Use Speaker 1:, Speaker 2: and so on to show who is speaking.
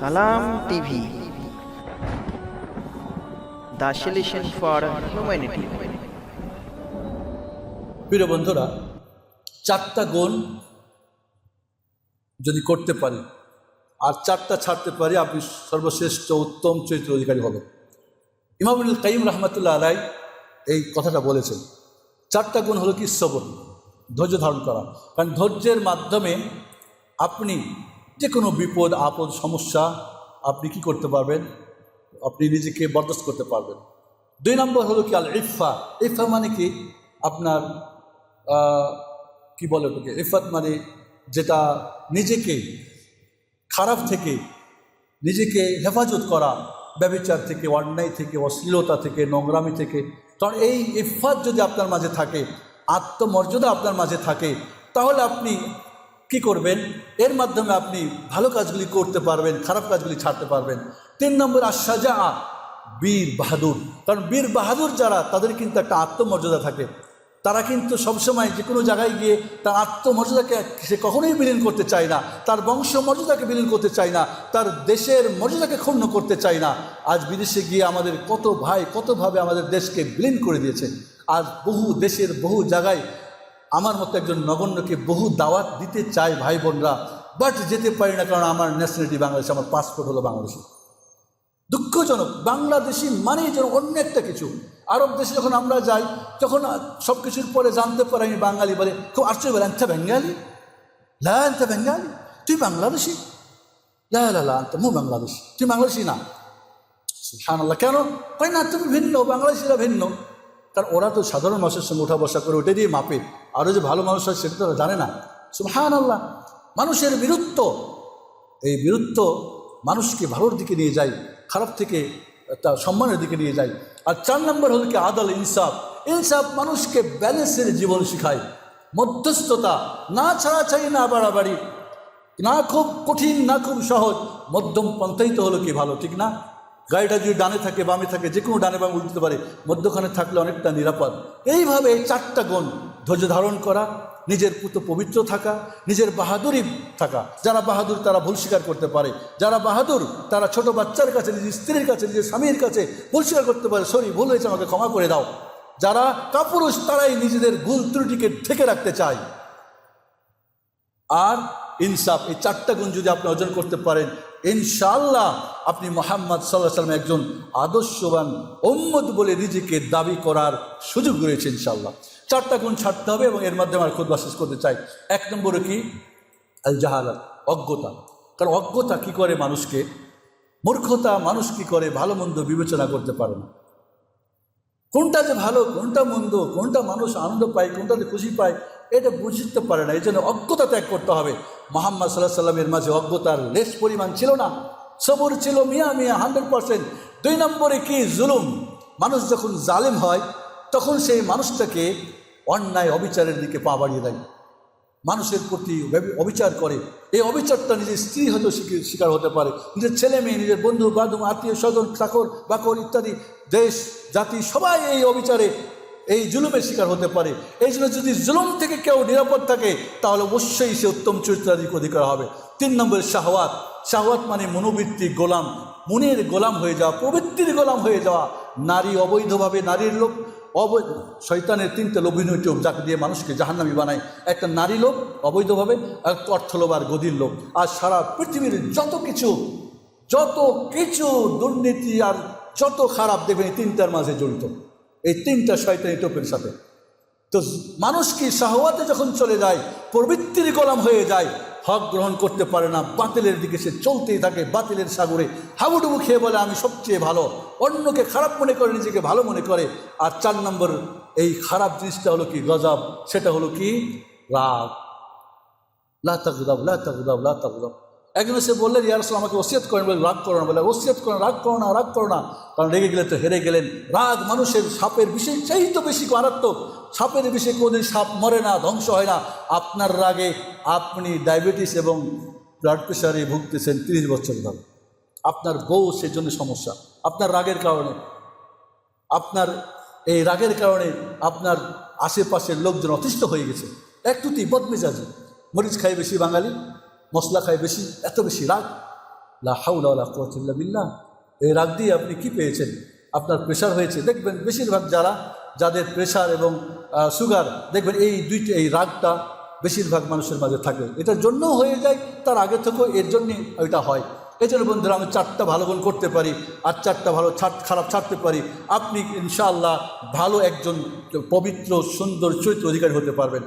Speaker 1: সালাম TV. The for humanity.
Speaker 2: প্রিয় বন্ধুরা, চারটা গুণ যদি করতে পারি, আর চারটা ছাড়তে পারি, আপনি সর্বশ্রেষ্ঠ, উত্তম চরিত্র অধিকারী হবেন। ইমামুল কাইম রহমতুল্লাহ আলাই এই কথাটা বলেছেন, চারটা গুণ হলো কি সবর ধৈর্য ধারণ করা। কারণ ধৈর্যের মাধ্যমে আপনি যে কোনো বিপদ, আপদ, সমস্যা আপনি কি করতে পারবেন? আপনি নিজেকে বরদাস্ত করতে পারবেন। দুই নম্বর হলো কি? আল ইফা ইফা মানে কি? আপনার কি বলে ওটাকে? ইফাত মানে যেটা নিজেকে খারাপ থেকে, নিজেকে হেফাজত করা, ব্যবচার থেকে, অন্যায় থেকে, অশ্লীলতা থেকে, নোংরামি থেকে। কারণ এই ইফাত যদি আপনার মাঝে থাকে, আত্মমর্যাদা আপনার মাঝে থাকে, তাহলে আপনি কি করবেন? এর মাধ্যমে আপনি ভালো কাজগুলি করতে পারবেন, খারাপ কাজগুলি ছাড়তে পারবেন। তিন নম্বর আশাজা বীর বাহাদুর। কারণ বীর বাহাদুর যারা, তাদের কিন্তু একটা আত্মমর্যাদা থাকে। তারা কিন্তু সবসময় যে কোনো জায়গায় গিয়ে তার আত্মমর্যাদাকে সে কখনোই বিলীন করতে চায় না। তার বংশ মর্যাদাকে বিলীন করতে চায় না। তার দেশের মর্যাদাকে ক্ষুণ্ণ করতে চায় না। আজ বিদেশে গিয়ে আমাদের কত ভাই কতভাবে আমাদের দেশকে বিলীন করে দিয়েছে। আজ বহু দেশের বহু জায়গায় আমার মতো একজন নগণ্যকে বহু দাওয়াত দিতে চায় ভাই বোনরা বাট যেতে পারি না কারণ আমার ন্যাশনালিটি বাংলাদেশ, আমার পাসপোর্ট হলো বাংলাদেশি। দুঃখজনক, বাংলাদেশি মানেই যেন অন্য একটা কিছু। আরব দেশে যখন আমরা যাই, তখন সব কিছুর পরে জানতে পারি আমি বাঙালি বলে। খুব আশ্চর্য বলে, আনতে বেঙ্গালি? লা, আনতে বেঙ্গালি? তুই বাংলাদেশি? লা লা লা মু বাংলাদেশ। তুই বাংলাদেশি না? সুবহানাল্লাহ, কেন? কই না, তুমি ভিন্ন, বাংলাদেশিরা ভিন্ন। কারণ ওরা তো সাধারণ মানুষের সঙ্গে উঠা বসা করে ওটা দিয়ে মাপে। আরও যে ভালো মানুষ হয় সেটা তো জানে না। সুবহান আল্লাহ মানুষের বীরত্ব, এই বীরত্ব মানুষকে ভালোর দিকে নিয়ে যায়, খারাপ থেকে তার সম্মানের দিকে নিয়ে যায়। আর চার নম্বর হল কি? আদল ইনসাফ। ইনসাফ মানুষকে ব্যালেন্সের জীবন শেখায়, মধ্যস্থতা, না ছাড়াছাড়ি, না বাড়াবাড়ি। না খুব কঠিন, না খুব সহজ, মধ্যম পন্থাই তো হলো কি ভালো, ঠিক না? গাড়িটা যদি ডানে থাকে, বামে থাকে, যে কোনো ডানে বামে উঠতে পারে, মধ্যখানে থাকলে অনেকটা নিরাপদ। এইভাবে এই চারটা গুণ ধৈর্য ধারণ করা, নিজের পুত পবিত্র থাকা, নিজের বাহাদুরি থাকা। যারা বাহাদুর, তারা ভুল স্বীকার করতে পারে। যারা বাহাদুর, তারা ছোট বাচ্চার কাছে, নিজের স্ত্রীর কাছে, নিজের স্বামীর কাছে ভুল স্বীকার করতে পারে। সরি, ভুল হয়েছে, আমাকে ক্ষমা করে দাও। যারা কাপুরুষ, তারাই নিজেদের ভুল ত্রুটিকে ঢেকে রাখতে চায়। আর ইনসাফ, এই চারটা গুণ যদি আপনি অর্জন করতে পারেন ইনশাল্লাহ আপনি মোহাম্মদ সাল্লাহ সাল্লাম একজন আদর্শবান ওম্মদ বলে নিজেকে দাবি করার সুযোগ রয়েছে ইনশাল্লাহ চারটা গুণ ছাড়তে হবে এবং এর মাধ্যমে খুদ্া শেষ করতে চাই। এক নম্বরে কি? আল অজ্ঞতা। কারণ অজ্ঞতা কি করে মানুষকে? মূর্খতা মানুষ কি করে? ভালো মন্দ বিবেচনা করতে পারে না। কোনটা যে ভালো, কোনটা মন্দ, কোনটা মানুষ আনন্দ পায় কোনটাতে খুশি পায়, এটা বুঝতে পারে না। এই জন্য অজ্ঞতা ত্যাগ করতে হবে। মোহাম্মদ সাল্লাহ সাল্লামের মাঝে অজ্ঞতার লেশ পরিমাণ ছিল না। সবর ছিল, মিয়া মিয়া, হান্ড্রেড পার্সেন্ট। দুই নম্বরে কি? জুলুম। মানুষ যখন জালেম হয়, তখন সেই মানুষটাকে অন্যায় অবিচারের দিকে পা বাড়িয়ে দেয়। মানুষের প্রতি অবিচার করে। এই অবিচারটা নিজের স্ত্রী হয়তো শিকি- শিকার হতে পারে। নিজের ছেলে মেয়ে, নিজের বন্ধু, বান্ধব, আত্মীয় স্বজন চাকর বাকর ইত্যাদি, দেশ, জাতি, সবাই এই অবিচারে এই জুলুমের শিকার হতে পারে। এই জন্য যদি জুলুম থেকে কেউ নিরাপদ থাকে, তাহলে অবশ্যই সে উত্তম চরিত্রাধিক অধিকার হবে। তিন নম্বর শাহওয়াত। শাহওয়াত মানে মনোবৃত্তি গোলাম। মনের গোলাম হয়ে যাওয়া, প্রবৃত্তির গোলাম হয়ে যাওয়া। নারী অবৈধভাবে নারীর লোক অবৈধ শৈতানের তিনটে লোভনীয় চোখ যাকে দিয়ে মানুষকে জাহান্নামি বানায়। একটা নারী লোভ, অবৈধভাবে একটা অর্থ লোভ আর গদির লোভ। আর সারা পৃথিবীর যত কিছু যত কিছু দুর্নীতি আর যত খারাপ দেখবেন, এই তিনটার মাঝে জড়িত। এই তিনটা শয়তানি টোপের সাথে। তো মানুষ কি শাহওয়াতে যখন চলে যায়, প্রবৃত্তির গোলাম হয়ে যায়, হক গ্রহণ করতে পারে না, বাতিলের দিকে সে চলতেই থাকে, বাতিলের সাগরে হাবুডুবু খেয়ে বলে, আমি সবচেয়ে ভালো। অন্যকে খারাপ মনে করে, নিজেকে ভালো মনে করে। আর চার নম্বর, এই খারাপ জিনিসটা হলো কি? গজব। সেটা হলো কি? রাগ। লাতাগুদাব লাতাগুদাব লাতাগুদাব একজন এসে বললেন ইয়ারসল আমাকে ওসিয়ত করেন বলে, রাগ করো না বলে, ওসিয়ত করেন রাগ করো না, রাগ করো না। কারণ রেগে গেলে তো হেরে গেলেন। রাগ মানুষের, সাপের বিষয় চাই তো বেশি মারাত্মক। সাপের বিষয়ে কোনোদিন সাপ মরে না, ধ্বংস হয় না। আপনার রাগে আপনি ডায়াবেটিস এবং ব্লাড প্রেশারে ভুগতেছেন তিরিশ বছর ধরে। আপনার বউ সেই জন্য সমস্যা। আপনার রাগের কারণে। আপনার এই রাগের কারণে আপনার আশেপাশের লোকজন অতিষ্ঠ হয়ে গেছে। একটু একটুতেই বদমেজাজি। মরিচ খাই বেশি বাঙালি। মশলা খায় বেশি, এত বেশি রাগ? লা হাউলা ইল্লা বিল্লাহ। এই রাগ দিয়ে আপনি কি পেয়েছেন? আপনার প্রেশার হয়েছে। দেখবেন বেশিরভাগ যারা, যাদের প্রেশার এবং সুগার দেখবেন এই দুইটা, এই রাগটা বেশিরভাগ মানুষের মাঝে থাকে। এটার জন্য হয়ে যায়, তার আগে থেকেও এর জন্যে ওইটা হয়। এই জন্য বন্ধুরা, আমি চারটা ভালো গুণ করতে পারি, আর চারটা ভালো ছাড়, খারাপ ছাড়তে পারি। আপনি ইনশাআল্লাহ ভালো একজন পবিত্র, সুন্দর চরিত্র অধিকারী হতে পারবেন।